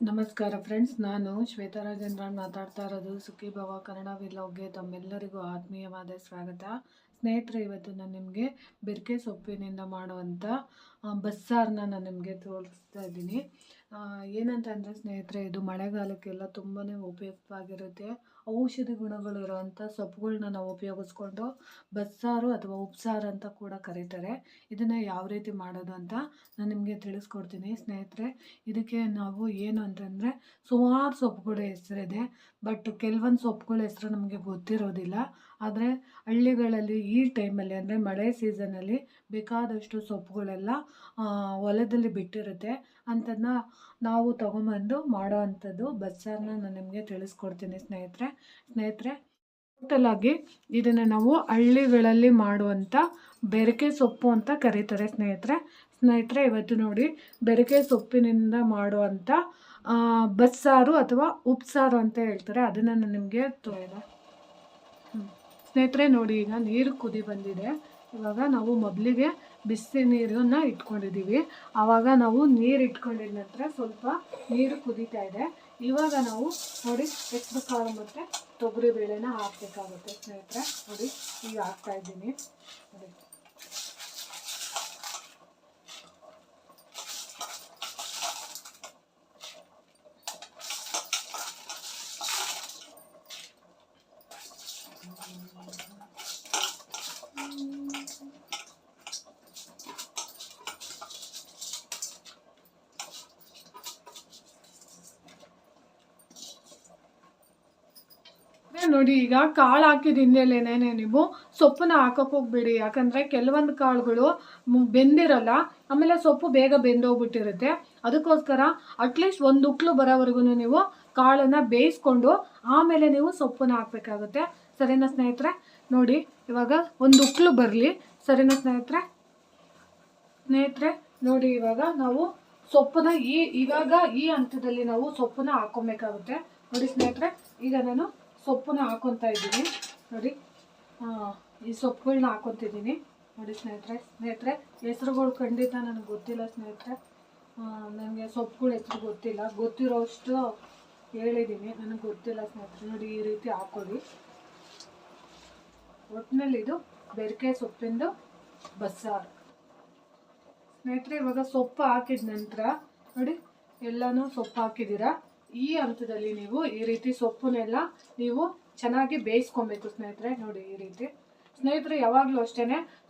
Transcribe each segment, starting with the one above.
ನಮಸ್ಕಾರ ಫ್ರೆಂಡ್ಸ್, ನಾನು ಶ್ವೇತಾ ರಾಜೇಂದ್ರನ್ ಮಾತಾಡ್ತಾ ಇರೋದು ಸುಖಿ ಭವ ಕನ್ನಡ ವಿಲಾಗ್ಗೆ ತಮ್ಮೆಲ್ಲರಿಗೂ ಆತ್ಮೀಯವಾದ ಸ್ವಾಗತ. ಸ್ನೇಹಿತರೆ, ಇವತ್ತು ನಾನು ನಿಮಗೆ ಬೆರಕೆ ಸೊಪ್ಪಿನಿಂದ ಮಾಡುವಂಥ ಬಸ್ಸಾರನ್ನ ನಾನು ನಿಮಗೆ ತೋರಿಸ್ತಾ ಇದ್ದೀನಿ. ಏನಂತ ಅಂದರೆ ಸ್ನೇಹಿತರೆ, ಇದು ಮಳೆಗಾಲಕ್ಕೆಲ್ಲ ತುಂಬಾ ಉಪಯುಕ್ತವಾಗಿರುತ್ತೆ. ಔಷಧಿ ಗುಣಗಳು ಇರುವಂಥ ಸೊಪ್ಪುಗಳನ್ನ ನಾವು ಉಪಯೋಗಿಸ್ಕೊಂಡು ಬಸ್ಸಾರು ಅಥವಾ ಉಪ್ಸಾರು ಅಂತ ಕೂಡ ಕರೀತಾರೆ. ಇದನ್ನು ಯಾವ ರೀತಿ ಮಾಡೋದು ಅಂತ ನಾನು ನಿಮಗೆ ತಿಳಿಸ್ಕೊಡ್ತೀನಿ ಸ್ನೇಹಿತರೆ. ಇದಕ್ಕೆ ನಾವು ಏನು ಅಂತಂದರೆ ಸುಮಾರು ಸೊಪ್ಪುಗಳ ಹೆಸರಿದೆ, ಬಟ್ ಕೆಲವೊಂದು ಸೊಪ್ಪುಗಳ ಹೆಸರು ನಮಗೆ ಗೊತ್ತಿರೋದಿಲ್ಲ. ಆದರೆ ಹಳ್ಳಿಗಳಲ್ಲಿ ಈ ಟೈಮಲ್ಲಿ ಅಂದರೆ ಮಳೆ ಸೀಸನಲ್ಲಿ ಬೇಕಾದಷ್ಟು ಸೊಪ್ಪುಗಳೆಲ್ಲ ಹೊಲದಲ್ಲಿ ಬಿಟ್ಟಿರುತ್ತೆ ಅಂಥದ್ದನ್ನ ನಾವು ತೊಗೊಂಬಂದು ಮಾಡೋ ಅಂಥದ್ದು ಬಸ್ಸಾರನ್ನ ನಾನು ನಿಮಗೆ ತಿಳಿಸ್ಕೊಡ್ತೀನಿ ಸ್ನೇಹಿತರೆ. ಸ್ನೇಹಿತರೆ ಟೋಟಲಾಗಿ ಇದನ್ನು ನಾವು ಹಳ್ಳಿಗಳಲ್ಲಿ ಮಾಡುವಂಥ ಬೆರಕೆ ಸೊಪ್ಪು ಅಂತ ಕರೀತಾರೆ ಸ್ನೇಹಿತರೆ. ಸ್ನೇಹಿತರೆ, ಇವತ್ತು ನೋಡಿ ಬೆರಕೆ ಸೊಪ್ಪಿನಿಂದ ಮಾಡುವಂಥ ಬಸ್ಸಾರು ಅಥವಾ ಉಪ್ಸಾರು ಅಂತ ಹೇಳ್ತಾರೆ. ಅದನ್ನು ನಾನು ನಿಮಗೆ ತೋರಿದ ಸ್ನೇಹಿತರೆ, ನೋಡಿ, ಈಗ ನೀರು ಕುದಿ ಬಂದಿದೆ. ಇವಾಗ ನಾವು ಮೊದಲಿಗೆ ಬಿಸಿ ನೀರನ್ನ ಇಟ್ಕೊಂಡಿದ್ದೀವಿ. ಆವಾಗ ನಾವು ನೀರು ಇಟ್ಕೊಂಡಿದ ನಂತರ ಸ್ವಲ್ಪ ನೀರು ಕುದೀತಾ ಇದೆ. ಇವಾಗ ನಾವು, ನೋಡಿ ಹೆಸರು ಕಾಳು ಮತ್ತು ತೊಗರಿ ಬೇಳೆನ ಹಾಕಬೇಕಾಗುತ್ತೆ ಸ್ನೇಹಿತರೆ. ನೋಡಿ, ಈಗ ಹಾಕ್ತಾ ಇದ್ದೀನಿ. ನೋಡಿ. ನೋಡಿ, ಈಗ ಕಾಳು ಹಾಕಿದ ಹಿನ್ನೆಲೆನೇ ನೀವು ಸೊಪ್ಪನ್ನ ಹಾಕಕ್ಕೆ ಹೋಗ್ಬೇಡಿ. ಯಾಕಂದರೆ ಕೆಲವೊಂದು ಕಾಳುಗಳು ಬೆಂದಿರಲ್ಲ, ಆಮೇಲೆ ಸೊಪ್ಪು ಬೇಗ ಬೆಂದೋಗ್ಬಿಟ್ಟಿರುತ್ತೆ. ಅದಕ್ಕೋಸ್ಕರ ಅಟ್ಲೀಸ್ಟ್ ಒಂದು ಉಕ್ಳು ಬರೋವರೆಗೂ ನೀವು ಕಾಳನ್ನು ಬೇಯಿಸ್ಕೊಂಡು ಆಮೇಲೆ ನೀವು ಸೊಪ್ಪನ್ನ ಹಾಕಬೇಕಾಗುತ್ತೆ. ಸರಿನಾ ಸ್ನೇಹಿತರೆ? ನೋಡಿ, ಇವಾಗ ಒಂದು ಉಕ್ಳು ಬರಲಿ. ಸರಿನಾ ಸ್ನೇಹಿತರೆ? ಸ್ನೇಹಿತರೆ, ನೋಡಿ, ಇವಾಗ ನಾವು ಸೊಪ್ಪನ್ನ ಈ, ಇವಾಗ ಈ ಹಂತದಲ್ಲಿ ನಾವು ಸೊಪ್ಪನ್ನ ಹಾಕೊಬೇಕಾಗುತ್ತೆ. ನೋಡಿ ಸ್ನೇಹಿತರೆ, ಈಗ ನಾನು ಸೊಪ್ಪನ್ನ ಹಾಕೊತಾ ಇದ್ದೀನಿ. ನೋಡಿ. ಈ ಸೊಪ್ಪುಗಳನ್ನ ಹಾಕೊತಿದ್ದೀನಿ. ನೋಡಿ ಸ್ನೇಹಿತರೆ ಸ್ನೇಹಿತರೆ, ಹೆಸರುಗಳು ಖಂಡಿತ ನನಗೆ ಗೊತ್ತಿಲ್ಲ ಸ್ನೇಹಿತರೆ. ನನಗೆ ಸೊಪ್ಪುಗಳ ಹೆಸರು ಗೊತ್ತಿಲ್ಲ. ಗೊತ್ತಿರೋಷ್ಟು ಹೇಳಿದ್ದೀನಿ ನನಗೆ ಗೊತ್ತಿಲ್ಲ ಸ್ನೇಹಿತರೆ. ನೋಡಿ ಈ ರೀತಿ ಹಾಕೊಳ್ಳಿ. ಒಟ್ಟಿನಲ್ಲಿ ಇದು ಬೆರಕೆ ಸೊಪ್ಪಿಂದು ಬಸ್ಸಾರು. ಸ್ನೇಹಿತರೆ, ಇವಾಗ ಸೊಪ್ಪು ಹಾಕಿದ ನಂತರ, ನೋಡಿ, ಎಲ್ಲನೂ ಸೊಪ್ಪು ಹಾಕಿದ್ದೀರಾ? ಈ ಹಂತದಲ್ಲಿ ನೀವು ಈ ರೀತಿ ಸೊಪ್ಪನ್ನೆಲ್ಲ ನೀವು ಚೆನ್ನಾಗಿ ಬೇಯಿಸ್ಕೊಬೇಕು ಸ್ನೇಹಿತರೆ, ನೋಡಿ ಈ ರೀತಿ. ಸ್ನೇಹಿತರೆ, ಯಾವಾಗಲೂ ಅಷ್ಟೇ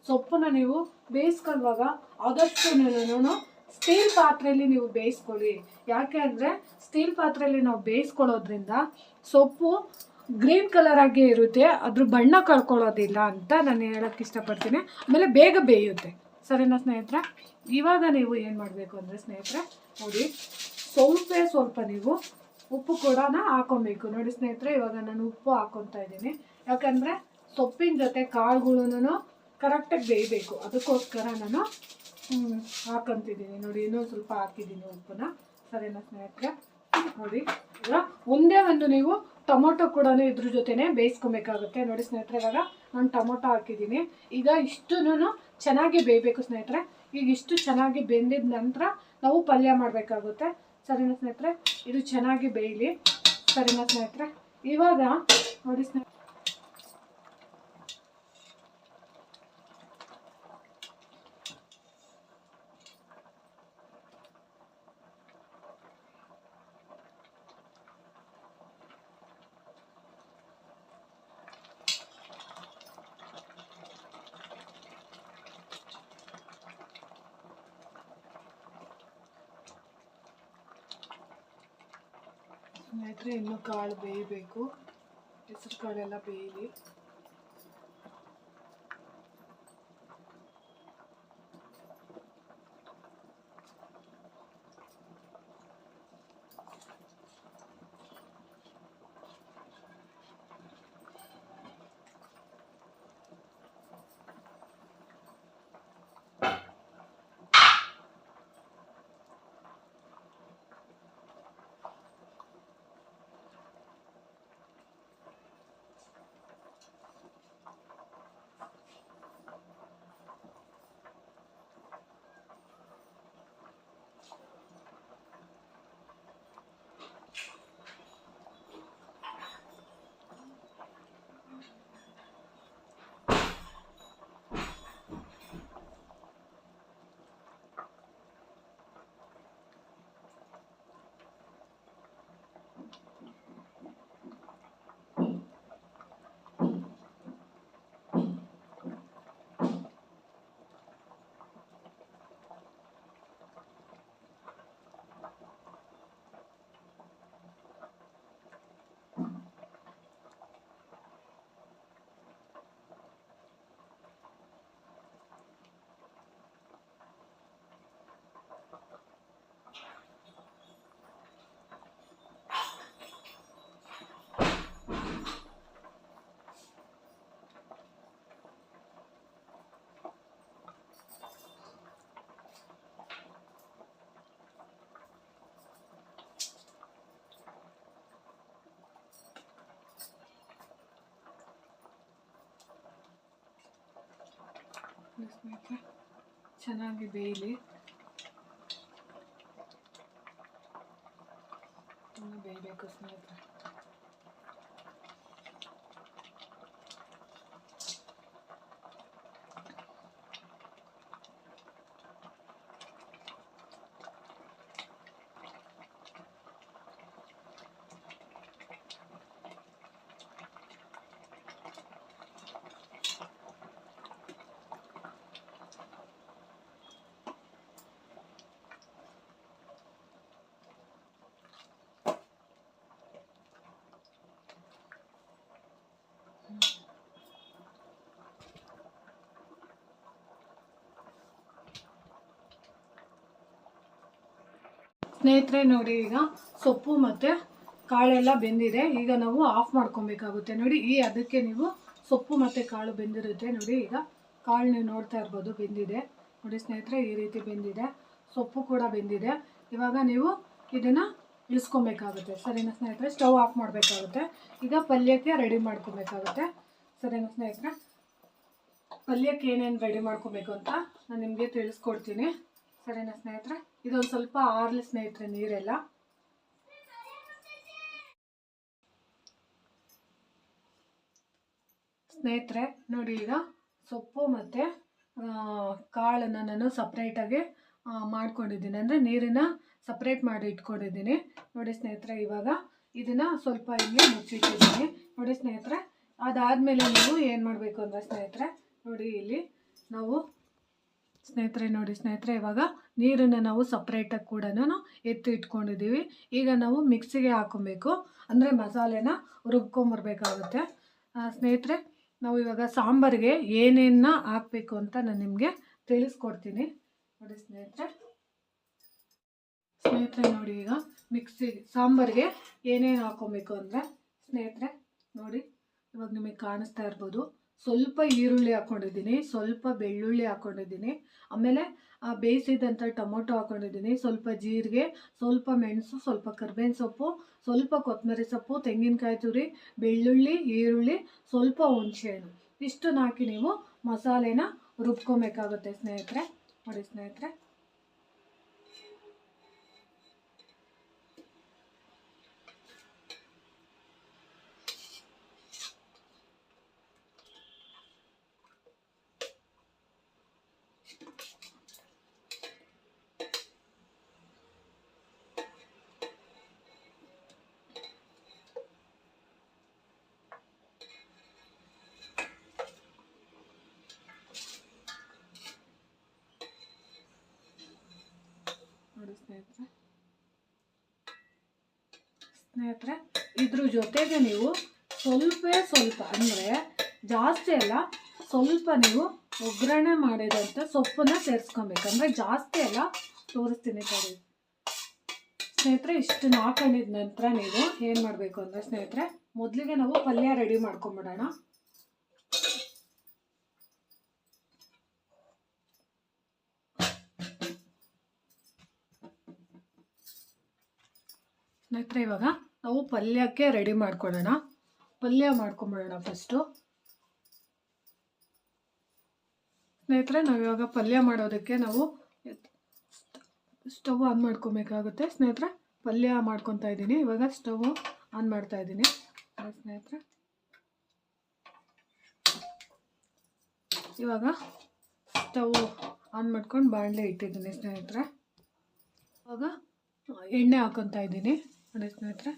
ಸೊಪ್ಪನ್ನ ನೀವು ಬೇಯಿಸ್ಕೊಳ್ಳುವಾಗ ಆದಷ್ಟು ಸ್ಟೀಲ್ ಪಾತ್ರೆಯಲ್ಲಿ ನೀವು ಬೇಯಿಸ್ಕೊಳ್ಳಿ. ಯಾಕೆ ಅಂದರೆ ಸ್ಟೀಲ್ ಪಾತ್ರೆಯಲ್ಲಿ ನಾವು ಬೇಯಿಸ್ಕೊಳ್ಳೋದ್ರಿಂದ ಸೊಪ್ಪು ಗ್ರೀನ್ ಕಲರ್ ಇರುತ್ತೆ, ಅದ್ರ ಬಣ್ಣ ಕಳ್ಕೊಳ್ಳೋದಿಲ್ಲ ಅಂತ ನಾನು ಹೇಳೋಕ್ಕೆ ಇಷ್ಟಪಡ್ತೀನಿ. ಆಮೇಲೆ ಬೇಗ ಬೇಯುತ್ತೆ. ಸರಿನಾ ಸ್ನೇಹಿತರೆ? ಇವಾಗ ನೀವು ಏನು ಮಾಡಬೇಕು ಅಂದರೆ ಸ್ನೇಹಿತರೆ, ನೋಡಿ. ಸ್ವಲ್ಪ ಸ್ವಲ್ಪ ನೀವು ಉಪ್ಪು ಕೂಡ ಹಾಕೊಬೇಕು. ನೋಡಿ ಸ್ನೇಹಿತರೆ, ಇವಾಗ ನಾನು ಉಪ್ಪು ಹಾಕೊತಾ ಇದ್ದೀನಿ. ಯಾಕಂದರೆ ಸೊಪ್ಪಿನ ಜೊತೆ ಕಾಳುಗಳನ್ನು ಕರೆಕ್ಟಾಗಿ ಬೇಯಬೇಕು. ಅದಕ್ಕೋಸ್ಕರ ನಾನು ಹಾಕೊತಿದ್ದೀನಿ ನೋಡಿ ಇನ್ನೊಂದು ಸ್ವಲ್ಪ ಹಾಕಿದ್ದೀನಿ ಉಪ್ಪನ್ನ. ಸರಿನಾ ಸ್ನೇಹಿತರೆ? ನೋಡಿ ಒಂದೇ ಒಂದು ನೀವು ಟೊಮೊಟೊ ಕೂಡ ಇದ್ರ ಜೊತೆನೆ ಬೇಯಿಸ್ಕೊಬೇಕಾಗುತ್ತೆ. ನೋಡಿ ಸ್ನೇಹಿತರೆ, ಇವಾಗ ನಾನು ಟೊಮೊಟೊ ಹಾಕಿದ್ದೀನಿ. ಈಗ ಇಷ್ಟನ್ನು ಚೆನ್ನಾಗಿ ಬೇಯಬೇಕು ಸ್ನೇಹಿತರೆ. ಈಗ ಇಷ್ಟು ಚೆನ್ನಾಗಿ ಬೆಂದಿದ ನಂತರ ನಾವು ಪಲ್ಯ ಮಾಡಬೇಕಾಗುತ್ತೆ. ಸರಿನಾ ಸ್ನೇಹಿತರೆ ಇದು ಚೆನ್ನಾಗಿ ಬೇಯಲಿ. ಸರಿನಾ ಸ್ನೇಹಿತರೆ ಇವಾಗ ನೋಡಿ ಸ್ನೇಹಿತರೆ ಸ್ನೇಹಿತರೆ ಇನ್ನೂ ಕಾಳು ಬೇಯಬೇಕು ಹೆಸರು ಕಾಳೆಲ್ಲ ಬೇಯಲಿ. ಸ್ನೇಹಿತರೆ ಚೆನ್ನಾಗಿ ಬೇಯಲಿ ಇನ್ನು ಬೇಯಬೇಕು ಸ್ನೇಹಿತರೆ ಸ್ನೇಹಿತರೆ, ನೋಡಿ ಈಗ ಸೊಪ್ಪು ಮತ್ತು ಕಾಳೆಲ್ಲ ಬೆಂದಿದೆ. ಈಗ ನಾವು ಆಫ್ ಮಾಡ್ಕೊಬೇಕಾಗುತ್ತೆ. ನೋಡಿ, ಈ ಅದಕ್ಕೆ ನೀವು ಸೊಪ್ಪು ಮತ್ತು ಕಾಳು ಬೆಂದಿರುತ್ತೆ. ನೋಡಿ, ಈಗ ಕಾಳು ನೀವು ನೋಡ್ತಾ ಇರ್ಬೋದು, ಬೆಂದಿದೆ. ನೋಡಿ ಸ್ನೇಹಿತರೆ, ಈ ರೀತಿ ಬೆಂದಿದೆ. ಸೊಪ್ಪು ಕೂಡ ಬೆಂದಿದೆ. ಇವಾಗ ನೀವು ಇದನ್ನು ಇಳಿಸ್ಕೊಬೇಕಾಗುತ್ತೆ. ಸರಿನಾ ಸ್ನೇಹಿತರೆ? ಸ್ಟವ್ ಆಫ್ ಮಾಡಬೇಕಾಗುತ್ತೆ. ಈಗ ಪಲ್ಯಕ್ಕೆ ರೆಡಿ ಮಾಡ್ಕೊಬೇಕಾಗುತ್ತೆ. ಸರಿನಾ ಸ್ನೇಹಿತರೆ? ಪಲ್ಯಕ್ಕೆ ಏನೇನು ರೆಡಿ ಮಾಡ್ಕೊಬೇಕು ಅಂತ ನಾನು ನಿಮಗೆ ತಿಳಿಸ್ಕೊಡ್ತೀನಿ. ಸರಿನಾ ಸ್ನೇಹಿತರೆ? ಇದೊಂದು ಸ್ವಲ್ಪ ಆರ್ಲಿ ಸ್ನೇಹಿತರೆ ನೀರೆಲ್ಲ. ಸ್ನೇಹಿತರೆ, ನೋಡಿ ಈಗ ಸೊಪ್ಪು ಮತ್ತು ಕಾಳನ್ನು ನಾನು ಸಪ್ರೇಟಾಗಿ ಮಾಡ್ಕೊಂಡಿದ್ದೀನಿ. ಅಂದರೆ ನೀರನ್ನ ಸಪ್ರೇಟ್ ಮಾಡಿ ಇಟ್ಕೊಂಡಿದ್ದೀನಿ. ನೋಡಿ ಸ್ನೇಹಿತರೆ, ಇವಾಗ ಇದನ್ನು ಸ್ವಲ್ಪ ಇಲ್ಲಿ ಮುಚ್ಚಿಟ್ಟಿದ್ದೀನಿ. ನೋಡಿ ಸ್ನೇಹಿತರೆ, ಅದಾದಮೇಲೆ ನೀವು ಏನು ಮಾಡಬೇಕು ಅಂದರೆ ಸ್ನೇಹಿತರೆ, ನೋಡಿ ಇಲ್ಲಿ ನಾವು ಸ್ನೇಹಿತರೆ, ನೋಡಿ ಸ್ನೇಹಿತರೆ, ಇವಾಗ ನೀರನ್ನು ನಾವು ಸಪ್ರೇಟಾಗಿ ಕೂಡ ಎತ್ತಿ ಇಟ್ಕೊಂಡಿದ್ದೀವಿ. ಈಗ ನಾವು ಮಿಕ್ಸಿಗೆ ಹಾಕೊಬೇಕು. ಅಂದರೆ ಮಸಾಲೆನ ರುಬ್ಕೊಂಬರ್ಬೇಕಾಗುತ್ತೆ. ಸ್ನೇಹಿತರೆ, ನಾವು ಇವಾಗ ಸಾಂಬಾರಿಗೆ ಏನೇನ ಹಾಕಬೇಕು ಅಂತ ನಾನು ನಿಮಗೆ ತಿಳಿಸ್ಕೊಡ್ತೀನಿ. ನೋಡಿ ಸ್ನೇಹಿತರೆ. ಸ್ನೇಹಿತರೆ, ನೋಡಿ ಈಗ ಮಿಕ್ಸಿ ಸಾಂಬಾರಿಗೆ ಏನೇನು ಹಾಕೊಬೇಕು ಅಂದರೆ, ಸ್ನೇಹಿತರೆ, ನೋಡಿ ಇವಾಗ ನಿಮಗೆ ಕಾಣಿಸ್ತಾ ಇರ್ಬೋದು. ಸ್ವಲ್ಪ ಈರುಳ್ಳಿ ಹಾಕ್ಕೊಂಡಿದ್ದೀನಿ ಸ್ವಲ್ಪ ಬೆಳ್ಳುಳ್ಳಿ ಹಾಕ್ಕೊಂಡಿದ್ದೀನಿ ಆಮೇಲೆ ಆ ಬೇಯಿಸಿದಂಥ ಟೊಮೊಟೊ ಹಾಕ್ಕೊಂಡಿದ್ದೀನಿ ಸ್ವಲ್ಪ ಜೀರಿಗೆ, ಸ್ವಲ್ಪ ಮೆಣಸು, ಸ್ವಲ್ಪ ಕರ್ಬೇವಿನ ಸೊಪ್ಪು, ಸ್ವಲ್ಪ ಕೊತ್ತಂಬರಿ ಸೊಪ್ಪು, ತೆಂಗಿನಕಾಯಿ ತುರಿ, ಬೆಳ್ಳುಳ್ಳಿ, ಈರುಳ್ಳಿ, ಸ್ವಲ್ಪ ಹುಣಸೆಹಣ್ಣು. ಇಷ್ಟನ್ನು ಹಾಕಿ ನೀವು ಮಸಾಲೆನ ರುಬ್ಕೊಬೇಕಾಗುತ್ತೆ ಸ್ನೇಹಿತರೆ. ನೋಡಿ ಸ್ನೇಹಿತರೆ. ಸ್ನೇಹಿತರೆ ಸ್ನೇಹಿತರೆ, ಇದ್ರ ಜೊತೆಗೆ ನೀವು ಸ್ವಲ್ಪ ಸ್ವಲ್ಪ, ಅಂದರೆ ಜಾಸ್ತಿ ಅಲ್ಲ, ಸ್ವಲ್ಪ ನೀವು ಒಗ್ಗರಣೆ ಮಾಡಿದಂಥ ಸೊಪ್ಪನ್ನ ಸೇರಿಸ್ಕೊಬೇಕು. ಅಂದರೆ ಜಾಸ್ತಿ ಅಲ್ಲ, ತೋರಿಸ್ತೀನಿ ಸರಿ ಸ್ನೇಹಿತರೆ, ಇಷ್ಟು ಹಾಕೊಂಡಿದ ನಂತರ ನೀವು ಏನು ಮಾಡಬೇಕು ಅಂದರೆ ಸ್ನೇಹಿತರೆ, ಮೊದಲಿಗೆ ನಾವು ಪಲ್ಯ ರೆಡಿ ಮಾಡ್ಕೊಂಬಿಡೋಣ. ಸ್ನೇಹಿತರೆ, ಇವಾಗ ನಾವು ಪಲ್ಯಕ್ಕೆ ರೆಡಿ ಮಾಡ್ಕೊಳ್ಳೋಣ. ಪಲ್ಯ ಮಾಡ್ಕೊಂಬಿಡೋಣ ಫಸ್ಟು ಸ್ನೇಹಿತರೆ, ನಾವು ಇವಾಗ ಪಲ್ಯ ಮಾಡೋದಕ್ಕೆ ನಾವು ಸ್ಟವ್ ಆನ್ ಮಾಡ್ಕೊಬೇಕಾಗುತ್ತೆ. ಸ್ನೇಹಿತರೆ, ಪಲ್ಯ ಮಾಡ್ಕೊತಾ ಇದ್ದೀನಿ. ಇವಾಗ ಸ್ಟವ್ ಆನ್ ಮಾಡ್ತಾ ಇದ್ದೀನಿ. ಸ್ನೇಹಿತರೆ. ಇವಾಗ ಸ್ಟವ್ ಆನ್ ಮಾಡ್ಕೊಂಡು ಬಾಣಲೆ ಇಟ್ಟಿದ್ದೀನಿ ಸ್ನೇಹಿತರೆ. ಇವಾಗ ಎಣ್ಣೆ ಹಾಕೊತಾ ಇದ್ದೀನಿ. ಸ್ನೇಹಿತರೆ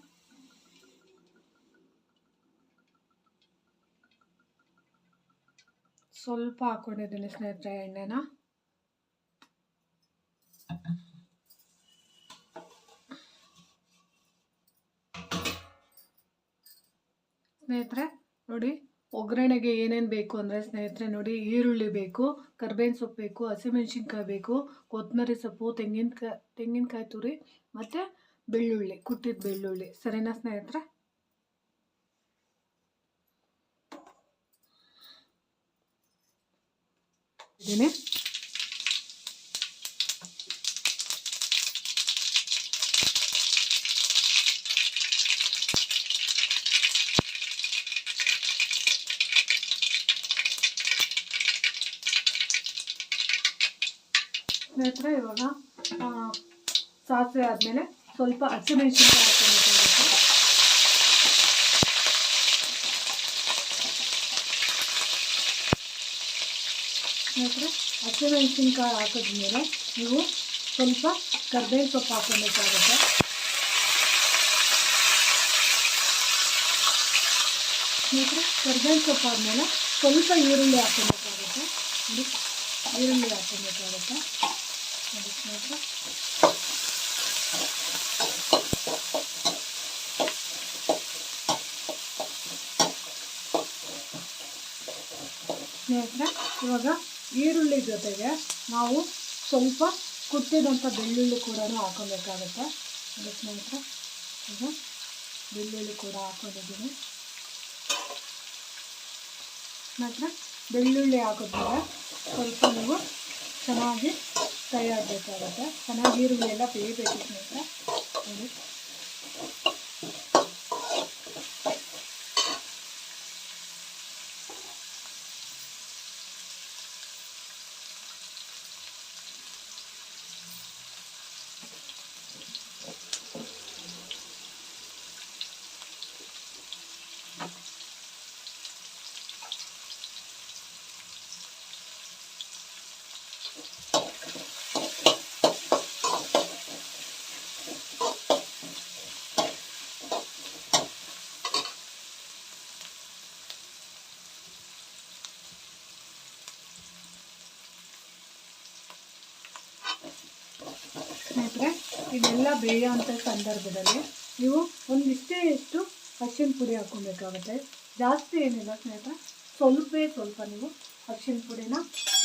ಸ್ವಲ್ಪ ಹಾಕೊಂಡಿದ್ದೀನಿ ಸ್ನೇಹಿತರೆ ಎಣ್ಣೆನ. ಸ್ನೇಹಿತರೆ, ನೋಡಿ, ಒಗ್ಗರಣೆಗೆ ಏನೇನು ಬೇಕು ಅಂದರೆ ಸ್ನೇಹಿತರೆ, ನೋಡಿ, ಈರುಳ್ಳಿ ಬೇಕು, ಕರ್ಬೇವಿನ ಸೊಪ್ಪು ಬೇಕು, ಹಸಿಮೆಣ್ಸಿನ್ಕಾಯಿ ಬೇಕು, ಕೊತ್ತಂಬರಿ ಸೊಪ್ಪು ತೆಂಗಿನಕಾಯಿ ತೆಂಗಿನಕಾಯಿ ತುರಿ, ಮತ್ತು ಬೆಳ್ಳುಳ್ಳಿ ಕುಟ್ಟಿದ ಬೆಳ್ಳುಳ್ಳಿ. ಸರಿನಾ ಸ್ನೇಹಿತರೆ? ಇದ್ದೀನಿ ಸ್ನೇಹಿತರೆ ಇವಾಗ ಸಾಸಿವೆ ಆದಮೇಲೆ ಸ್ವಲ್ಪ ಹಸಿಮೆಣಸಿನ್ಕಾಯಿ ಹಾಕೋಬೇಕಾಗುತ್ತೆ ಸ್ನೇಹಿತರೆ ಹಸಿಮೆಣಸಿನ್ಕಾಯಿ ಹಾಕಿದ್ಮೇಲೆ ನೀವು ಸ್ವಲ್ಪ ಕರ್ಬೇವಿನ ಸೊಪ್ಪು ಹಾಕೋಬೇಕಾಗುತ್ತೆ ಸ್ನೇಹಿತರೆ ಕರ್ಬೇವಿನ ಸೊಪ್ಪು ಆದಮೇಲೆ ಸ್ವಲ್ಪ ಈರುಳ್ಳಿ ಹಾಕೋಬೇಕಾಗುತ್ತೆ ನೋಡಿ, ಈರುಳ್ಳಿ ಹಾಕೋಬೇಕಾಗುತ್ತೆ ನೋಡಿ ಸ್ನೇಹಿತರೆ ಸ್ನೇಹಿತರೆ ಇವಾಗ ಈರುಳ್ಳಿ ಜೊತೆಗೆ ನಾವು ಸ್ವಲ್ಪ ಕುಟ್ಟಿದಂಥ ಬೆಳ್ಳುಳ್ಳಿ ಕೂಡ ಹಾಕೋಬೇಕಾಗುತ್ತೆ. ಅದಕ್ಕೆ ನಂತರ ಈಗ ಬೆಳ್ಳುಳ್ಳಿ ಕೂಡ ಹಾಕೊಂಡಿದ್ದೀನಿ. ನಂತರ ಬೆಳ್ಳುಳ್ಳಿ ಹಾಕಿದ್ಮೇಲೆ ಸ್ವಲ್ಪ ನೀವು ಚೆನ್ನಾಗಿ ಫ್ರೈ ಆಗಬೇಕಾಗುತ್ತೆ ಚೆನ್ನಾಗಿ ಈರುಳ್ಳಿ ಎಲ್ಲ ಬೇಯಬೇಕು ನಂತರ ನೋಡಿ ಸ್ನೇಹಿತರೆ ಇದೆಲ್ಲ ಬೇಯೋಂಥ ಸಂದರ್ಭದಲ್ಲಿ ನೀವು ಒಂದಿಷ್ಟೇ ಎಷ್ಟು ಅರಿಶಿನ ಪುಡಿ ಹಾಕ್ಕೊಬೇಕಾಗುತ್ತೆ. ಜಾಸ್ತಿ ಏನಿಲ್ಲ ಸ್ನೇಹಿತರೆ, ಸ್ವಲ್ಪೇ ಸ್ವಲ್ಪ ನೀವು ಅರಿಶಿನ ಪುಡಿನ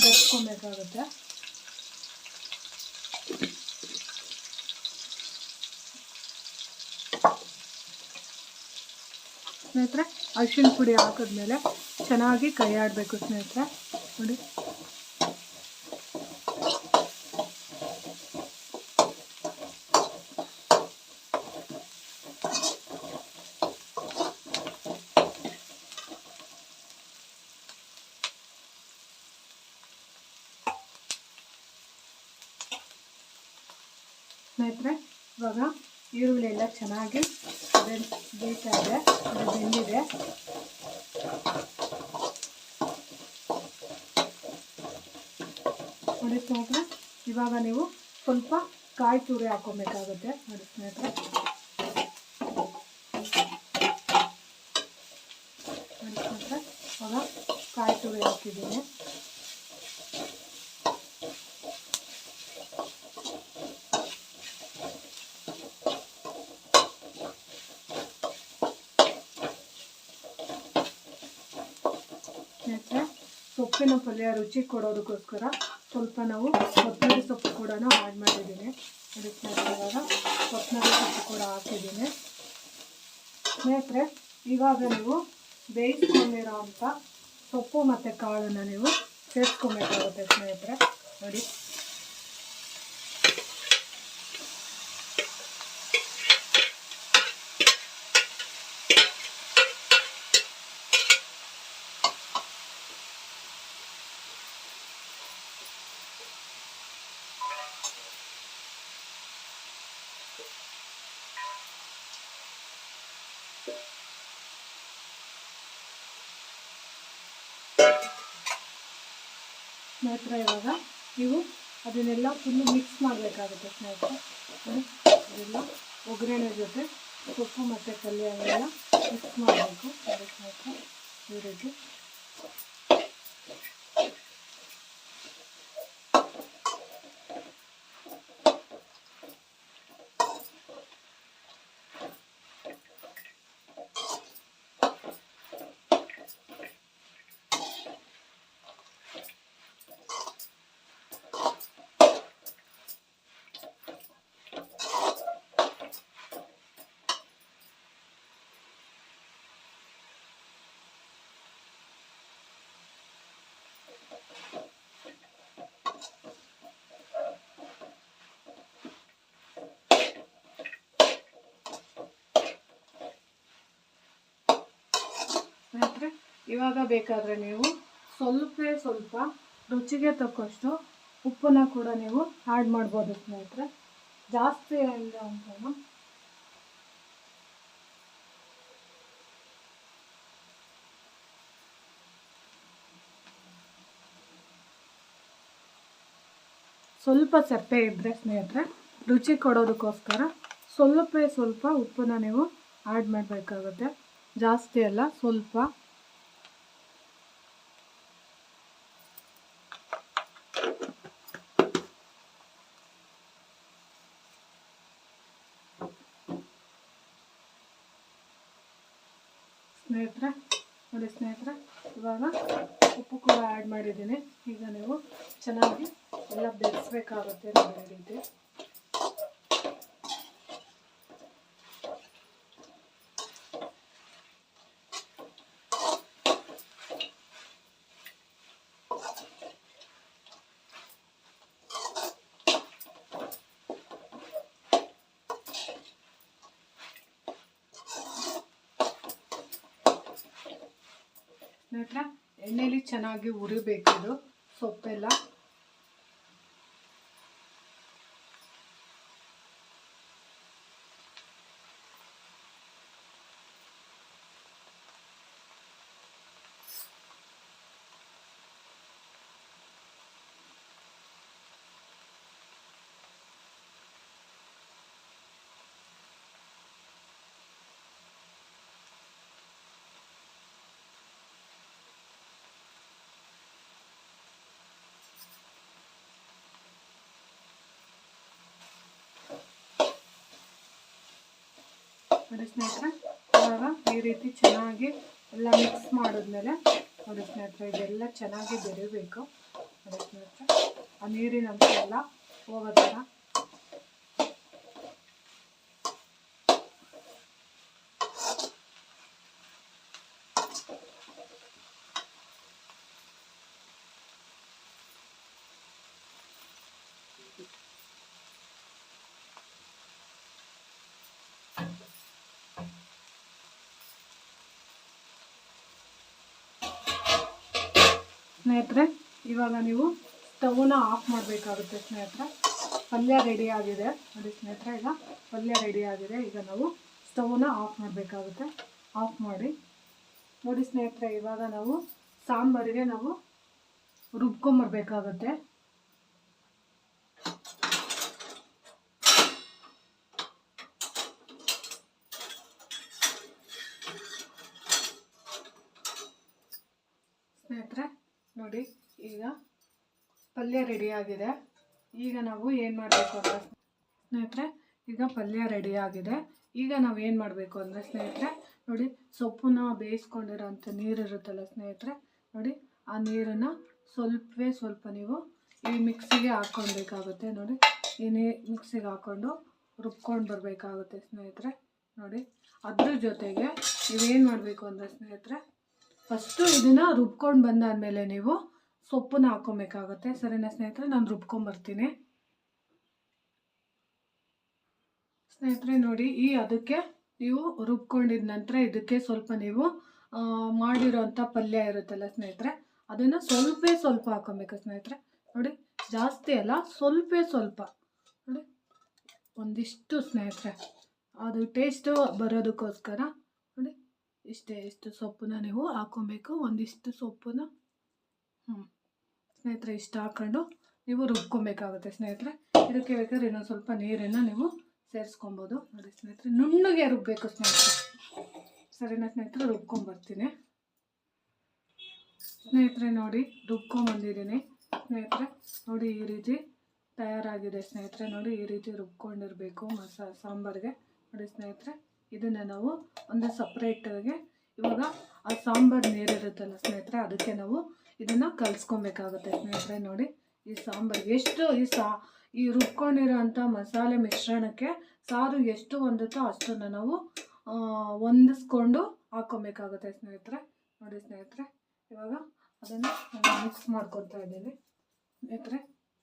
ಬೆರೆಸ್ಕೊಬೇಕಾಗುತ್ತೆ. ಸ್ನೇಹಿತರೆ, ಅರಿಶಿನ ಪುಡಿ ಹಾಕಿದ್ಮೇಲೆ ಚೆನ್ನಾಗಿ ಕೈ ಆಡಬೇಕು ಸ್ನೇಹಿತರೆ. ನೋಡಿ ಸ್ನೇಹಿತರೆ ಇವಾಗ ಈರುಳ್ಳಿ ಎಲ್ಲ ಚೆನ್ನಾಗಿ ಬೆನ್ ಬೇಯ್ತಾ ಇದೆ ಅದು ಬೆಂದಿದೆ ನೋಡಿ ಸ್ನೇಹಿತರೆ ಇವಾಗ ನೀವು ಸ್ವಲ್ಪ ಕಾಯಿ ತುರಿ ಹಾಕೊಬೇಕಾಗುತ್ತೆ ನೋಡಿ ಸ್ನೇಹಿತರೆ. ನೋಡಿ ಸ್ನೇಹಿತರೆ ಇವಾಗ ಕಾಯಿ ತುರಿ ಹಾಕಿದ್ದೀನಿ ಸ್ನೇಹಿತರೆ ಸೊಪ್ಪಿನ ಪಲ್ಯ ರುಚಿ ಕೊಡೋದಕ್ಕೋಸ್ಕರ ಸ್ವಲ್ಪ ನಾವು ಕೊತ್ತಂಬರಿ ಸೊಪ್ಪು ಕೂಡ ಆ್ಯಡ್ ಮಾಡಿದ್ದೀನಿ. ಅದಕ್ಕೆ ಇವಾಗ ಕೊತ್ತಂಬರಿ ಸೊಪ್ಪು ಕೂಡ ಹಾಕಿದ್ದೀನಿ. ಸ್ನೇಹಿತರೆ, ಇವಾಗ ನೀವು ಬೇಯಿಸ್ಕೊಂಡಿರೋ ಅಂಥ ಸೊಪ್ಪು ಮತ್ತು ಕಾಳನ್ನು ನೀವು ಸೇರಿಸ್ಕೊಬೇಕಾಗುತ್ತೆ ಸ್ನೇಹಿತರೆ. ನೋಡಿ. ಸ್ನೇಹಿತರೆ, ಇವಾಗ ನೀವು ಅದನ್ನೆಲ್ಲ ಫುಲ್ಲು ಮಿಕ್ಸ್ ಮಾಡಬೇಕಾಗುತ್ತೆ ಸ್ನೇಹಿತರೆ. ಅದೆಲ್ಲ ಒಗ್ಗರಣೆ ಜೊತೆ ಸೊಪ್ಪು ಮತ್ತು ಪಲ್ಯ ಅದೆಲ್ಲ ಮಿಕ್ಸ್ ಮಾಡಬೇಕು. ಅದಕ್ಕೆ ಸ್ನೇಹಿತರೆ, ಈ ರೀತಿ. ಸ್ನೇಹಿತರೆ, ಇವಾಗ ಬೇಕಾದರೆ ನೀವು ಸ್ವಲ್ಪ ಸ್ವಲ್ಪ ರುಚಿಗೆ ತಕ್ಕಷ್ಟು ಉಪ್ಪನ್ನು ಕೂಡ ನೀವು ಆ್ಯಡ್ ಮಾಡ್ಬೋದು ಸ್ನೇಹಿತರೆ. ಜಾಸ್ತಿ ಇಲ್ಲ ಅಂತ ಸ್ವಲ್ಪ ಸಪ್ಪೆ ಇದ್ದರೆ ಸ್ನೇಹಿತರೆ, ರುಚಿ ಕೊಡೋದಕ್ಕೋಸ್ಕರ ಸ್ವಲ್ಪ ಸ್ವಲ್ಪ ಉಪ್ಪನ್ನ ನೀವು ಆ್ಯಡ್ ಮಾಡಬೇಕಾಗುತ್ತೆ. ಜಾಸ್ತಿ ಅಲ್ಲ, ಸ್ವಲ್ಪ. ಸ್ನೇಹಿತರೆ, ನೋಡಿ ಸ್ನೇಹಿತರೆ, ಇವಾಗ ಉಪ್ಪು ಕೂಡ ಆ್ಯಡ್ ಮಾಡಿದ್ದೀನಿ. ಈಗ ನೀವು ಚೆನ್ನಾಗಿ ಎಲ್ಲ ಬೆರೆಸ್ಬೇಕಾಗುತ್ತೆ ರೀತಿ ಸ್ನೇಹಿತರೆ ಎಣ್ಣೆಲಿ ಚೆನ್ನಾಗಿ ಉರಿಬೇಕಿದು ಸೊಪ್ಪೆಲ್ಲ. ನೋಡಿ ಸ್ನೇಹಿತರೆ, ಇವಾಗ ಈ ರೀತಿ ಚೆನ್ನಾಗಿ ಎಲ್ಲ ಮಿಕ್ಸ್ ಮಾಡಿದ್ಮೇಲೆ ನೋಡಿ ಸ್ನೇಹಿತರೆ, ಇದೆಲ್ಲ ಚೆನ್ನಾಗಿ ಬೆರಿಬೇಕು ನೋಡಿ ಸ್ನೇಹಿತರೆ, ಆ ನೀರಿನಂಶ ಎಲ್ಲ ಹೋಗೋ ಸ್ನೇಹಿತರೆ, ಇವಾಗ ನೀವು ಸ್ಟವ್ನ ಆಫ್ ಮಾಡಬೇಕಾಗುತ್ತೆ ಸ್ನೇಹಿತರೆ. ಪಲ್ಯ ರೆಡಿ ಆಗಿದೆ. ನೋಡಿ ಸ್ನೇಹಿತರೆ, ಈಗ ಪಲ್ಯ ರೆಡಿ ಆಗಿದೆ. ಈಗ ನಾವು ಸ್ಟವ್ನ ಆಫ್ ಮಾಡಬೇಕಾಗುತ್ತೆ. ಆಫ್ ಮಾಡಿ. ನೋಡಿ ಸ್ನೇಹಿತರೆ, ಇವಾಗ ನಾವು ಸಾಂಬಾರಿಗೆ ನಾವು ರುಬ್ಕೊಂಬರ್ಬೇಕಾಗುತ್ತೆ ಸ್ನೇಹಿತರೆ ನೋಡಿ ಈಗ ಪಲ್ಯ ರೆಡಿ ಆಗಿದೆ. ಈಗ ನಾವು ಏನು ಮಾಡಬೇಕು ಅಂದರೆ ಸ್ನೇಹಿತರೆ, ಈಗ ಪಲ್ಯ ರೆಡಿ ಆಗಿದೆ. ಈಗ ನಾವು ಏನು ಮಾಡಬೇಕು ಅಂದರೆ ಸ್ನೇಹಿತರೆ, ನೋಡಿ ಸೊಪ್ಪನ್ನ ಬೇಯಿಸ್ಕೊಂಡಿರೋಂಥ ನೀರು ಇರುತ್ತಲ್ಲ ಸ್ನೇಹಿತರೆ, ನೋಡಿ ಆ ನೀರನ್ನು ಸ್ವಲ್ಪವೇ ಸ್ವಲ್ಪ ನೀವು ಈ ಮಿಕ್ಸಿಗೆ ಹಾಕ್ಕೊಳ್ಬೇಕಾಗುತ್ತೆ. ನೋಡಿ ಈ ನೀ ಮಿಕ್ಸಿಗೆ ಹಾಕ್ಕೊಂಡು ರುಬ್ಕೊಂಡು ಬರಬೇಕಾಗುತ್ತೆ ಸ್ನೇಹಿತರೆ, ನೋಡಿ. ಅದ್ರ ಜೊತೆಗೆ ನೀವೇನು ಮಾಡಬೇಕು ಅಂದರೆ ಸ್ನೇಹಿತರೆ ಫಸ್ಟು ಇದನ್ನು ರುಬ್ಕೊಂಡು ಬಂದಾದಮೇಲೆ ನೀವು ಸೊಪ್ಪನ್ನ ಹಾಕ್ಕೊಬೇಕಾಗುತ್ತೆ ಸರಿನಾ ಸ್ನೇಹಿತರೆ? ನಾನು ರುಬ್ಕೊಂಬರ್ತೀನಿ. ಸ್ನೇಹಿತರೆ, ನೋಡಿ, ಈ ಅದಕ್ಕೆ ನೀವು ರುಬ್ಕೊಂಡಿದ ನಂತರ ಇದಕ್ಕೆ ಸ್ವಲ್ಪ ನೀವು ಮಾಡಿರೋಂಥ ಪಲ್ಯ ಇರುತ್ತಲ್ಲ ಸ್ನೇಹಿತರೆ, ಅದನ್ನು ಸ್ವಲ್ಪೇ ಸ್ವಲ್ಪ ಹಾಕೊಬೇಕು ಸ್ನೇಹಿತರೆ. ನೋಡಿ, ಜಾಸ್ತಿ ಅಲ್ಲ, ಸ್ವಲ್ಪೇ ಸ್ವಲ್ಪ. ನೋಡಿ, ಒಂದಿಷ್ಟು ಸ್ನೇಹಿತರೆ. ಅದು ಟೇಸ್ಟು ಬರೋದಕ್ಕೋಸ್ಕರ, ನೋಡಿ, ಇಷ್ಟೇ, ಇಷ್ಟು ಸೊಪ್ಪನ್ನ ನೀವು ಹಾಕೊಬೇಕು. ಒಂದಿಷ್ಟು ಸೊಪ್ಪನ್ನ ಹ್ಞೂ ಸ್ನೇಹಿತರೆ, ಇಷ್ಟು ಹಾಕ್ಕೊಂಡು ನೀವು ರುಬ್ಕೊಬೇಕಾಗುತ್ತೆ ಸ್ನೇಹಿತರೆ. ಇದಕ್ಕೆ ಬೇಕಾದ್ರೆ ಇನ್ನೊಂದು ಸ್ವಲ್ಪ ನೀರನ್ನು ನೀವು ಸೇರಿಸ್ಕೊಬೋದು. ನೋಡಿ ಸ್ನೇಹಿತರೆ, ನುಣ್ಣಗೆ ರುಬ್ಬಬೇಕು ಸ್ನೇಹಿತರೆ. ಸರಿನಾ ಸ್ನೇಹಿತರೆ, ರುಬ್ಕೊಂಬರ್ತೀನಿ. ಸ್ನೇಹಿತರೆ, ನೋಡಿ, ರುಬ್ಕೊಂಬಂದಿದ್ದೀನಿ. ಸ್ನೇಹಿತರೆ, ನೋಡಿ, ಈ ರೀತಿ ತಯಾರಾಗಿದೆ ಸ್ನೇಹಿತರೆ. ನೋಡಿ, ಈ ರೀತಿ ರುಬ್ಕೊಂಡಿರಬೇಕು ಮಸಾ, ಸಾಂಬಾರಿಗೆ. ನೋಡಿ ಸ್ನೇಹಿತರೆ, ಇದನ್ನು ನಾವು ಒಂದು ಸಪ್ರೇಟಾಗಿ ಇವಾಗ ಆ ಸಾಂಬಾರು ನೀರಿರುತ್ತಲ್ಲ ಸ್ನೇಹಿತರೆ, ಅದಕ್ಕೆ ನಾವು ಇದನ್ನು ಕಲಿಸ್ಕೊಬೇಕಾಗುತ್ತೆ ಸ್ನೇಹಿತರೆ ನೋಡಿ. ಈ ಸಾಂಬಾರು ಎಷ್ಟು ಈ ಸಾ ಈ ರುಬ್ಕೊಂಡಿರೋ ಅಂಥ ಮಸಾಲೆ ಮಿಶ್ರಣಕ್ಕೆ ಸಾರು ಎಷ್ಟು ಹೊಂದುತ್ತೋ ಅಷ್ಟನ್ನು ನಾವು ಹೊಂದಿಸ್ಕೊಂಡು ಹಾಕ್ಕೊಬೇಕಾಗುತ್ತೆ ಸ್ನೇಹಿತರೆ. ನೋಡಿ ಸ್ನೇಹಿತರೆ, ಇವಾಗ ಅದನ್ನು ಮಿಕ್ಸ್ ಮಾಡ್ಕೊತಾ ಇದ್ದೀನಿ. ಸ್ನೇಹಿತರೆ,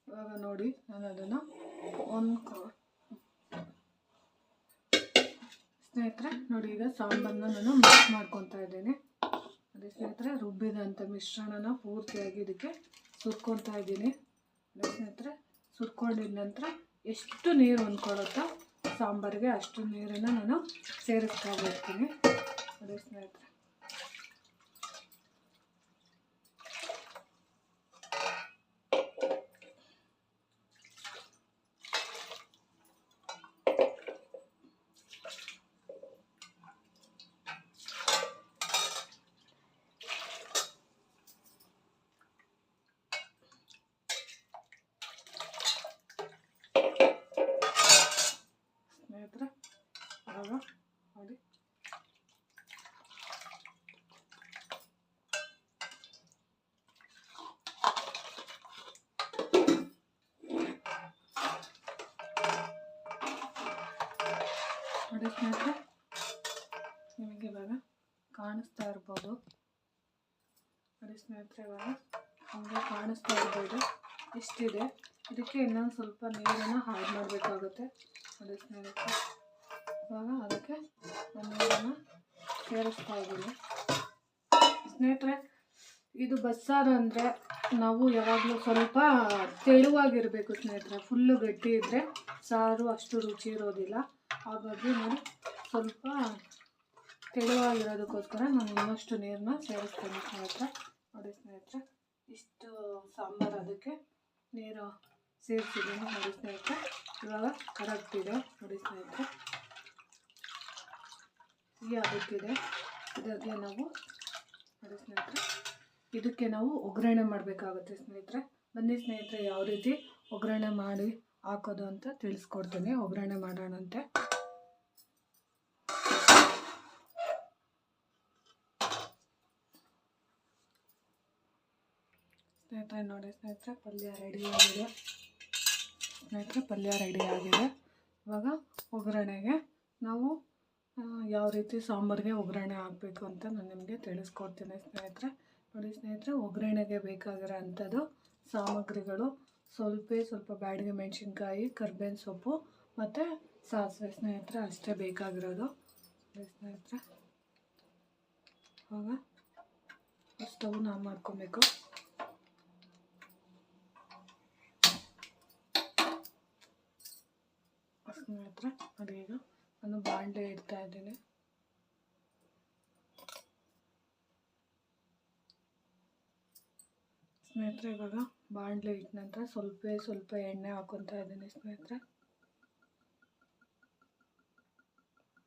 ಇವಾಗ ನೋಡಿ ನಾನು ಅದನ್ನು ಒಂದು ಸ್ನೇಹಿತರೆ, ನೋಡಿ ಈಗ ಸಾಂಬಾರನ್ನ ನಾನು ಮಿಕ್ಸ್ ಮಾಡ್ಕೊತಾ ಇದ್ದೀನಿ. ನೋಡಿ ಸ್ನೇಹಿತರೆ ರುಬ್ಬಿದಂಥ ಮಿಶ್ರಣನ ಪೂರ್ತಿಯಾಗಿ ಇದಕ್ಕೆ ಸುರ್ಕೊತಾ ಇದ್ದೀನಿ. ನೋಡಿ ಸುರ್ಕೊಂಡಿದ ನಂತರ ಎಷ್ಟು ನೀರು ಹೊಂದ್ಕೊಳ್ಳುತ್ತೋ ಸಾಂಬಾರಿಗೆ ಅಷ್ಟು ನೀರನ್ನು ನಾನು ಸೇರಿಸ್ತಾ ಹೋಗ್ತೀನಿ ಸ್ನೇಹಿತರೆ ಆಗ ನೋಡಿ ನೋಡಿ ಸ್ನೇಹಿತರೆ ನಿಮಗೆ ಇವಾಗ ಕಾಣಿಸ್ತಾ ಇರ್ಬೋದು ನೋಡಿ ಹಂಗೆ ಕಾಣಿಸ್ತಾ ಇರ್ಬೋದು. ಇಷ್ಟಿದೆ. ಇದಕ್ಕೆ ಇನ್ನೊಂದು ಸ್ವಲ್ಪ ನೀರನ್ನು ಹಾಡ್ ಮಾಡಬೇಕಾಗುತ್ತೆ. ಅದಕ್ಕೆ ಸ್ನೇಹಿತರೆ ಇವಾಗ ಅದಕ್ಕೆ ನಾನು ನೀರನ್ನು ಸೇರಿಸ್ತಾ ಇದ್ದೀನಿ. ಸ್ನೇಹಿತರೆ, ಇದು ಬಸ್ಸಾರು ಅಂದರೆ ನಾವು ಯಾವಾಗಲೂ ಸ್ವಲ್ಪ ತೆಳುವಾಗಿರಬೇಕು ಸ್ನೇಹಿತರೆ. ಫುಲ್ಲು ಗಟ್ಟಿ ಇದ್ದರೆ ಸಾರು ಅಷ್ಟು ರುಚಿ ಇರೋದಿಲ್ಲ. ಹಾಗಾಗಿ ನಾನು ಸ್ವಲ್ಪ ತೆಳುವಾಗಿರೋದಕ್ಕೋಸ್ಕರ ನಾನು ಇನ್ನಷ್ಟು ನೀರನ್ನ ಸೇರಿಸ್ತೀನಿ ಸ್ನೇಹಿತರೆ. ನೋಡಿ ಸ್ನೇಹಿತರೆ ಇಷ್ಟು ಸಾಂಬಾರು ಅದಕ್ಕೆ ನೀರು ಸೇರಿಸಿದ್ದೀನಿ ನೋಡಿ ಸ್ನೇಹಿತರೆ. ಇವಾಗ ಇದೆ ನೋಡಿ ಸ್ನೇಹಿತರೆ. ಈ ಅದಕ್ಕಿದೆ ಇದಕ್ಕೆ ನಾವು ನೋಡಿ ಸ್ನೇಹಿತರೆ, ಇದಕ್ಕೆ ನಾವು ಒಗ್ಗರಣೆ ಮಾಡಬೇಕಾಗುತ್ತೆ ಸ್ನೇಹಿತರೆ. ಬನ್ನಿ ಸ್ನೇಹಿತರೆ, ಯಾವ ರೀತಿ ಒಗ್ಗರಣೆ ಮಾಡಿ ಹಾಕೋದು ಅಂತ ತಿಳಿಸ್ಕೊಡ್ತೀನಿ. ಒಗ್ಗರಣೆ ಮಾಡೋಣಂತೆ. ಸ್ನೇಹಿತರೆ, ನೋಡಿ ಸ್ನೇಹಿತರೆ, ಪಲ್ಯ ರೆಡಿ ಆಗಿದೆ. ಸ್ನೇಹಿತರೆ, ಪಲ್ಯ ರೆಡಿ ಆಗಿದೆ. ಇವಾಗ ಒಗ್ಗರಣೆಗೆ ನಾವು ಯಾವ ರೀತಿ ಸಾಂಬಾರಿಗೆ ಒಗ್ಗರಣೆ ಹಾಕಬೇಕು ಅಂತ ನಾನು ನಿಮಗೆ ತಿಳಿಸ್ಕೊಡ್ತೀನಿ ಸ್ನೇಹಿತರೆ. ನೋಡಿ ಸ್ನೇಹಿತರೆ, ಒಗ್ಗರಣೆಗೆ ಬೇಕಾಗಿರೋ ಅಂಥದ್ದು ಸಾಮಗ್ರಿಗಳು. ಸ್ವಲ್ಪ ಸ್ವಲ್ಪ ಬ್ಯಾಡಿಗೆ ಮೆಣಸಿನ್ಕಾಯಿ, ಕರ್ಬೇವಿನ ಸೊಪ್ಪು ಮತ್ತು ಸಾಸಿವೆ. ಸ್ನೇಹಿತರೆ, ಅಷ್ಟೇ ಬೇಕಾಗಿರೋದು. ಸ್ನೇಹಿತರೆ. ಇವಾಗ, ಸ್ಟವ್ನ ಆನ್ ಮಾಡ್ಕೊಬೇಕು. ಸ್ನೇಹಿತರೆ ನೋಡಿ ಈಗ ನಾನು ಬಾಣಲೆ ಇಡ್ತಾ ಇದ್ದೀನಿ. ಸ್ನೇಹಿತರೆ, ಇವಾಗ ಬಾಣಲೆ ಇಟ್ಟ ನಂತರ ಸ್ವಲ್ಪ ಸ್ವಲ್ಪ ಎಣ್ಣೆ ಹಾಕೊತಾ ಇದ್ದೀನಿ ಸ್ನೇಹಿತರೆ.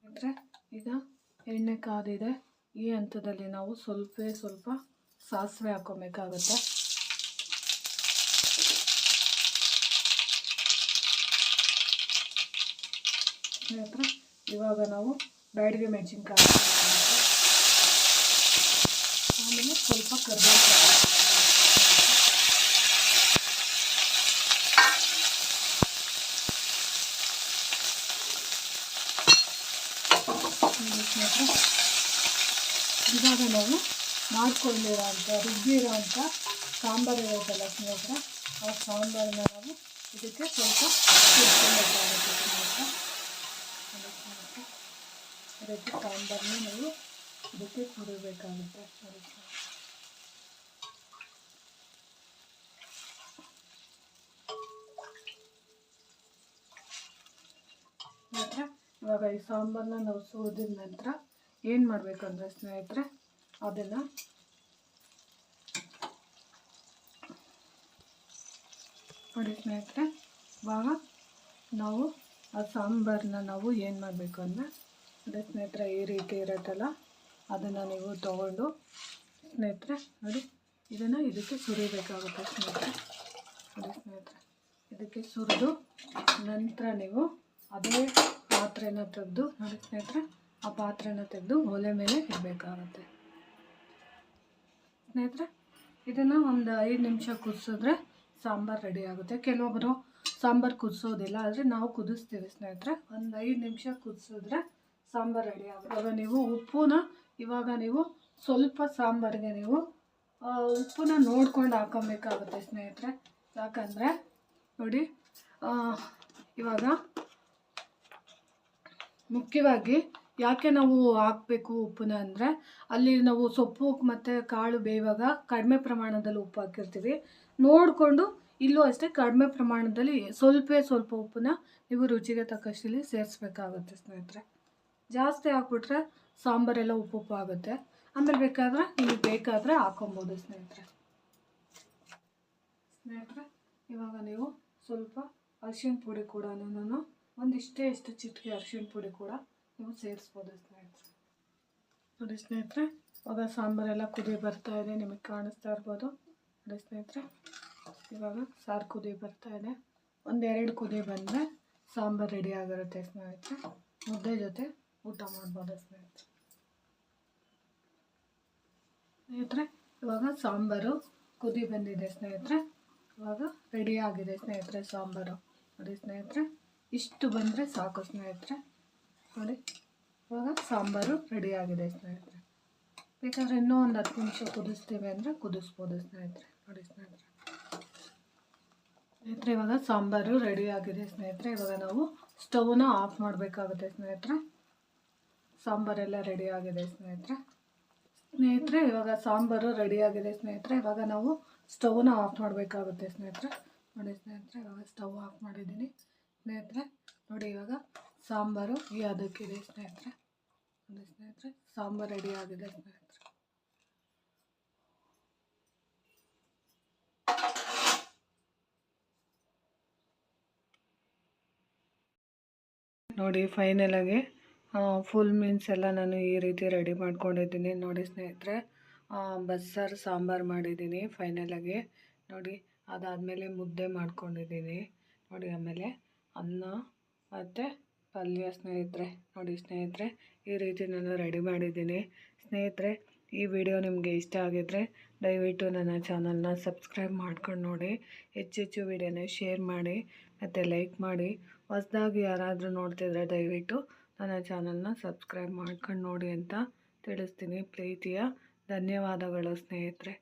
ಸ್ನೇಹಿತರೆ, ಈಗ ಎಣ್ಣೆ ಕಾದಿದೆ. ಈ ಹಂತದಲ್ಲಿ ನಾವು ಸ್ವಲ್ಪ ಸ್ವಲ್ಪ ಸಾಸಿವೆ ಹಾಕೊಬೇಕಾಗುತ್ತೆ. ಸ್ನೇಹಿತರೆ ಇವಾಗ ನಾವು ಬ್ಯಾಡಿಗೆ ಮೆಣಸಿನ್ಕಾಯಿ ಆಮೇಲೆ ಸ್ವಲ್ಪ ಕರಿಬೇವು ಇವಾಗ ನಾವು ಮಾಡ್ಕೊಂಡಿರೋ ಅಂಥ ಸಾಂಬಾರು ಇರೋದಲ್ಲ ಸ್ನೇಹಿತರೆ, ಆ ಸಾಂಬಾರನ್ನ ನಾವು ಇದಕ್ಕೆ ಸ್ವಲ್ಪ ಇದಕ್ಕೆ ಸಾಂಬಾರನ್ನ ನಾವು ಇದಕ್ಕೆ ಕುಡಿಬೇಕಾಗುತ್ತೆ. ನೋಡಿ ಸ್ನೇಹಿತರೆ, ಇವಾಗ ಈ ಸಾಂಬಾರನ್ನ ನಾವು ಸೋದಿದ ನಂತರ ಏನು ಮಾಡಬೇಕಂದ್ರೆ ಸ್ನೇಹಿತರೆ, ಅದನ್ನು ನೋಡಿ ಸ್ನೇಹಿತರೆ, ಇವಾಗ ನಾವು ಆ ಸಾಂಬಾರನ್ನ ನಾವು ಏನು ಮಾಡಬೇಕು ಅಂದರೆ ಅದೇ ಸ್ನೇಹಿತರೆ, ಈ ರೀತಿ ಇರುತ್ತಲ್ಲ? ಅದನ್ನು ನೀವು ತೊಗೊಂಡು ಸ್ನೇಹಿತರೆ ನೋಡಿ, ಇದನ್ನು ಇದಕ್ಕೆ ಸುರಿಬೇಕಾಗುತ್ತೆ ಸ್ನೇಹಿತರೆ. ನೋಡಿ ಸ್ನೇಹಿತರೆ, ಇದಕ್ಕೆ ಸುರಿದು ನಂತರ ನೀವು ಅದೇ ಪಾತ್ರೆನ ತೆಗೆದು, ನೋಡಿ ಸ್ನೇಹಿತರೆ, ಆ ಪಾತ್ರೆನ ತೆಗೆದು ಒಲೆ ಮೇಲೆ ಇಡಬೇಕಾಗುತ್ತೆ. ಸ್ನೇಹಿತರೆ, ಇದನ್ನು ಒಂದು ಐದು ನಿಮಿಷ ಕುದಿಸಿದ್ರೆ ಸಾಂಬಾರು ರೆಡಿ ಆಗುತ್ತೆ. ಕೆಲವೊಬ್ಬರು ಸಾಂಬಾರು ಕುದಿಸೋದಿಲ್ಲ, ಆದರೆ ನಾವು ಕುದಿಸ್ತೀವಿ ಸ್ನೇಹಿತರೆ. ಒಂದು ಐದು ನಿಮಿಷ ಕುದಿಸಿದ್ರೆ ಸಾಂಬಾರು ರೆಡಿ ಆಗುತ್ತೆ. ಇವಾಗ ನೀವು ಉಪ್ಪುನ, ಇವಾಗ ನೀವು ಸ್ವಲ್ಪ ಸಾಂಬಾರಿಗೆ ನೀವು ಉಪ್ಪನ್ನ ನೋಡ್ಕೊಂಡು ಹಾಕೊಬೇಕಾಗುತ್ತೆ ಸ್ನೇಹಿತರೆ. ಯಾಕಂದರೆ, ನೋಡಿ ಇವಾಗ ಮುಖ್ಯವಾಗಿ ಯಾಕೆ ನಾವು ಹಾಕಬೇಕು ಉಪ್ಪನ್ನ ಅಂದರೆ, ಅಲ್ಲಿ ನಾವು ಸೊಪ್ಪು ಮತ್ತು ಕಾಳು ಬೇಯುವಾಗ ಕಡಿಮೆ ಪ್ರಮಾಣದಲ್ಲಿ ಉಪ್ಪು ಹಾಕಿರ್ತೀವಿ. ನೋಡಿಕೊಂಡು ಇಲ್ಲೂ ಅಷ್ಟೇ ಕಡಿಮೆ ಪ್ರಮಾಣದಲ್ಲಿ ಸ್ವಲ್ಪ ಸ್ವಲ್ಪ ಉಪ್ಪನ್ನ ನೀವು ರುಚಿಗೆ ತಕ್ಕಷ್ಟಲ್ಲಿ ಸೇರಿಸ್ಬೇಕಾಗುತ್ತೆ ಸ್ನೇಹಿತರೆ. ಜಾಸ್ತಿ ಹಾಕ್ಬಿಟ್ರೆ ಸಾಂಬಾರೆಲ್ಲ ಉಪ್ಪು ಉಪ್ಪು ಆಗುತ್ತೆ. ಆಮೇಲೆ ಬೇಕಾದರೆ ನಿಮಗೆ ಬೇಕಾದರೆ ಹಾಕೊಬೋದು ಸ್ನೇಹಿತರೆ. ಸ್ನೇಹಿತರೆ, ಇವಾಗ ನೀವು ಸ್ವಲ್ಪ ಅರ್ಶಿನ ಪುಡಿ ಕೂಡ ನಾನು ಒಂದಿಷ್ಟೇ ಇಷ್ಟು ಚಿಟಿಕೆ ಅರ್ಶಿನ ಪುಡಿ ಕೂಡ ನೀವು ಸೇರಿಸ್ಬೋದು ಸ್ನೇಹಿತರೆ. ನೋಡಿ ಸ್ನೇಹಿತರೆ ಇವಾಗ ಸಾಂಬಾರೆಲ್ಲ ಕುದಿ ಬರ್ತಾ ಇದೆ, ನಿಮಗೆ ಕಾಣಿಸ್ತಾ ಇರ್ಬೋದು. ನೋಡಿ ಸ್ನೇಹಿತರೆ, ಇವಾಗ ಸಾರು ಕುದಿ ಬರ್ತಾ ಇದೆ. ಒಂದೆರಡು ಕುದಿ ಬಂದರೆ ಸಾಂಬಾರು ರೆಡಿ ಆಗಿರುತ್ತೆ ಸ್ನೇಹಿತರೆ. ಮುದ್ದೆ ಜೊತೆ ಊಟ ಮಾಡ್ಬೋದು ಸ್ನೇಹಿತರೆ ಸ್ನೇಹಿತರೆ, ಇವಾಗ ಸಾಂಬಾರು ಕುದಿ ಬಂದಿದೆ ಸ್ನೇಹಿತರೆ. ಇವಾಗ ರೆಡಿ ಆಗಿದೆ ಸ್ನೇಹಿತರೆ ಸಾಂಬಾರು. ನೋಡಿ ಸ್ನೇಹಿತರೆ, ಇಷ್ಟು ಬಂದರೆ ಸಾಕು ಸ್ನೇಹಿತರೆ. ನೋಡಿ, ಇವಾಗ ಸಾಂಬಾರು ರೆಡಿ ಆಗಿದೆ ಸ್ನೇಹಿತರೆ. ಬೇಕಾದ್ರೆ ಇನ್ನೂ ಒಂದು ಹತ್ತು ನಿಮಿಷ ಕುದಿಸ್ತೀವಿ ಅಂದರೆ ಕುದಿಸ್ಬೋದು ಸ್ನೇಹಿತರೆ. ನೋಡಿ ಸ್ನೇಹಿತರೆ. ಸ್ನೇಹಿತರೆ, ಇವಾಗ ಸಾಂಬಾರು ರೆಡಿ ಆಗಿದೆ ಸ್ನೇಹಿತರೆ. ಇವಾಗ ನಾವು ಸ್ಟವ್ನ ಆಫ್ ಮಾಡಬೇಕಾಗುತ್ತೆ ಸ್ನೇಹಿತರೆ. ಸಾಂಬಾರೆಲ್ಲ ರೆಡಿ ಆಗಿದೆ ಸ್ನೇಹಿತರೆ. ಸ್ನೇಹಿತರೆ, ಇವಾಗ ಸಾಂಬಾರು ರೆಡಿ ಆಗಿದೆ ಸ್ನೇಹಿತರೆ. ಇವಾಗ ನಾವು ಸ್ಟವ್ನ ಆಫ್ ಮಾಡಬೇಕಾಗುತ್ತೆ ಸ್ನೇಹಿತರೆ. ನೋಡಿ ಸ್ನೇಹಿತರೆ, ಇವಾಗ ಸ್ಟವ್ ಆಫ್ ಮಾಡಿದ್ದೀನಿ. ಸ್ನೇಹಿತರೆ, ನೋಡಿ ಇವಾಗ ಸಾಂಬಾರು ಈ ಅದಕ್ಕಿದೆ ಸ್ನೇಹಿತರೆ. ನೋಡಿ ಸ್ನೇಹಿತರೆ, ಸಾಂಬಾರು ರೆಡಿ ಆಗಿದೆ ಸ್ನೇಹಿತರೆ. ನೋಡಿ ಫೈನಲಾಗಿ ಫುಲ್ ಮೀನ್ಸ್ ಎಲ್ಲ ನಾನು ಈ ರೀತಿ ರೆಡಿ ಮಾಡ್ಕೊಂಡಿದ್ದೀನಿ. ನೋಡಿ ಸ್ನೇಹಿತರೆ ಬಸ್ಸಾರು ಸಾಂಬಾರು ಮಾಡಿದ್ದೀನಿ ಫೈನಲಾಗಿ ನೋಡಿ, ಅದಾದಮೇಲೆ ಮುದ್ದೆ ಮಾಡ್ಕೊಂಡಿದ್ದೀನಿ. ನೋಡಿ, ಆಮೇಲೆ ಅನ್ನ ಮತ್ತು ಪಲ್ಯ ಸ್ನೇಹಿತರೆ. ನೋಡಿ ಸ್ನೇಹಿತರೆ, ಈ ರೀತಿ ನಾನು ರೆಡಿ ಮಾಡಿದ್ದೀನಿ. ಸ್ನೇಹಿತರೆ, ಈ ವಿಡಿಯೋ ನಿಮಗೆ ಇಷ್ಟ ಆಗಿದ್ದರೆ ದಯವಿಟ್ಟು ನನ್ನ ಚಾನಲ್ನ ಸಬ್ಸ್ಕ್ರೈಬ್ ಮಾಡ್ಕೊಂಡು ನೋಡಿ. ಹೆಚ್ಚೆಚ್ಚು ವಿಡಿಯೋನ ಶೇರ್ ಮಾಡಿ ಮತ್ತು ಲೈಕ್ ಮಾಡಿ. ಹೊಸ್ದಾಗಿ ಯಾರಾದರೂ ನೋಡ್ತಿದ್ರೆ ದಯವಿಟ್ಟು ನನ್ನ ಚಾನಲ್ನ ಸಬ್ಸ್ಕ್ರೈಬ್ ಮಾಡ್ಕೊಂಡು ನೋಡಿ ಅಂತ ತಿಳಿಸ್ತೀನಿ. ಪ್ರೀತಿಯ ಧನ್ಯವಾದಗಳು ಸ್ನೇಹಿತರೆ.